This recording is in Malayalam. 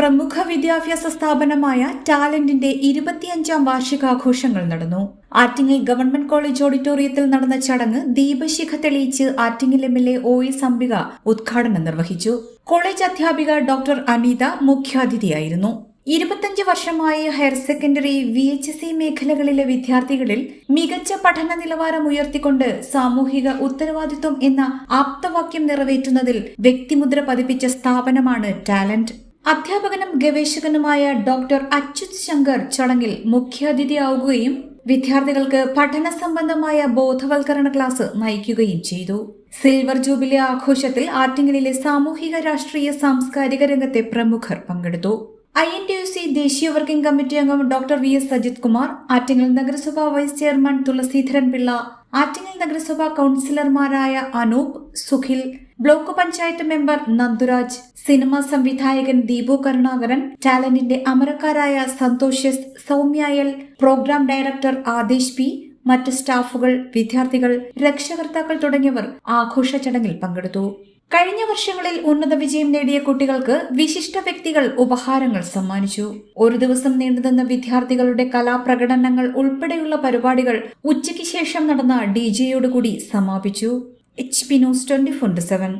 പ്രമുഖ വിദ്യാഭ്യാസ സ്ഥാപനമായ ടാലന്റിന്റെ ഇരുപത്തിയഞ്ചാം വാർഷികാഘോഷങ്ങൾ നടന്നു. ആറ്റിങ്ങൽ ഗവൺമെന്റ് കോളേജ് ഓഡിറ്റോറിയത്തിൽ നടന്ന ചടങ്ങ് ദീപശിഖ തെളിയിച്ച് Attingal M L A O S Ambika ഉദ്ഘാടനം നിർവഹിച്ചു. കോളേജ് അധ്യാപിക ഡോക്ടർ അനിത മുഖ്യാതിഥിയായിരുന്നു. ഇരുപത്തഞ്ച് വർഷമായി higher secondary V H E മേഖലകളിലെ വിദ്യാർത്ഥികളിൽ മികച്ച പഠന നിലവാരം ഉയർത്തിക്കൊണ്ട് സാമൂഹിക ഉത്തരവാദിത്വം എന്ന ആപ്തവാക്യം നിറവേറ്റുന്നതിൽ വ്യക്തിമുദ്ര പതിപ്പിച്ച സ്ഥാപനമാണ് ടാലന്റ്. അധ്യാപകനും ഗവേഷകനുമായ ഡോക്ടർ അച്യുത് ശങ്കർ ചടങ്ങിൽ മുഖ്യാതിഥിയാവുകയും വിദ്യാർത്ഥികൾക്ക് പഠന സംബന്ധമായ ബോധവൽക്കരണ ക്ലാസ് നയിക്കുകയും ചെയ്തു. സിൽവർ ജൂബിലി ആഘോഷത്തിൽ ആറ്റിങ്ങലിലെ സാമൂഹിക രാഷ്ട്രീയ സാംസ്കാരിക രംഗത്തെ പ്രമുഖർ പങ്കെടുത്തു. I N T U C ദേശീയ വർക്കിംഗ് കമ്മിറ്റി അംഗം doctor V S Sajith Kumar Attingal നഗരസഭാ വൈസ് ചെയർമാൻ തുളസീധരൻ പിള്ള ആറ്റിങ്ങൽ നഗരസഭാ കൗൺസിലർമാരായ Anoop Sukhil block panchayat member Nanduraj cinema സംവിധായകൻ ദീപു കരുണാകരൻ ടാലന്റിന്റെ അമരക്കാരായ സന്തോഷ് എസ് സൗമ്യായൽ പ്രോഗ്രാം ഡയറക്ടർ ആദേശ് പി മറ്റ് സ്റ്റാഫുകൾ വിദ്യാർത്ഥികൾ രക്ഷകർത്താക്കൾ തുടങ്ങിയവർ ആഘോഷ ചടങ്ങിൽ പങ്കെടുത്തു. കഴിഞ്ഞ വർഷങ്ങളിൽ ഉന്നത വിജയം നേടിയ കുട്ടികൾക്ക് വിശിഷ്ട വ്യക്തികൾ ഉപഹാരങ്ങൾ സമ്മാനിച്ചു. ഒരു ദിവസം നീണ്ടുനിന്ന വിദ്യാർത്ഥികളുടെ കലാപ്രകടനങ്ങൾ ഉൾപ്പെടെയുള്ള പരിപാടികൾ ഉച്ചയ്ക്ക് ശേഷം നടന്ന ഡി ജെയോടുകൂടി സമാപിച്ചു. H P news twenty four seven.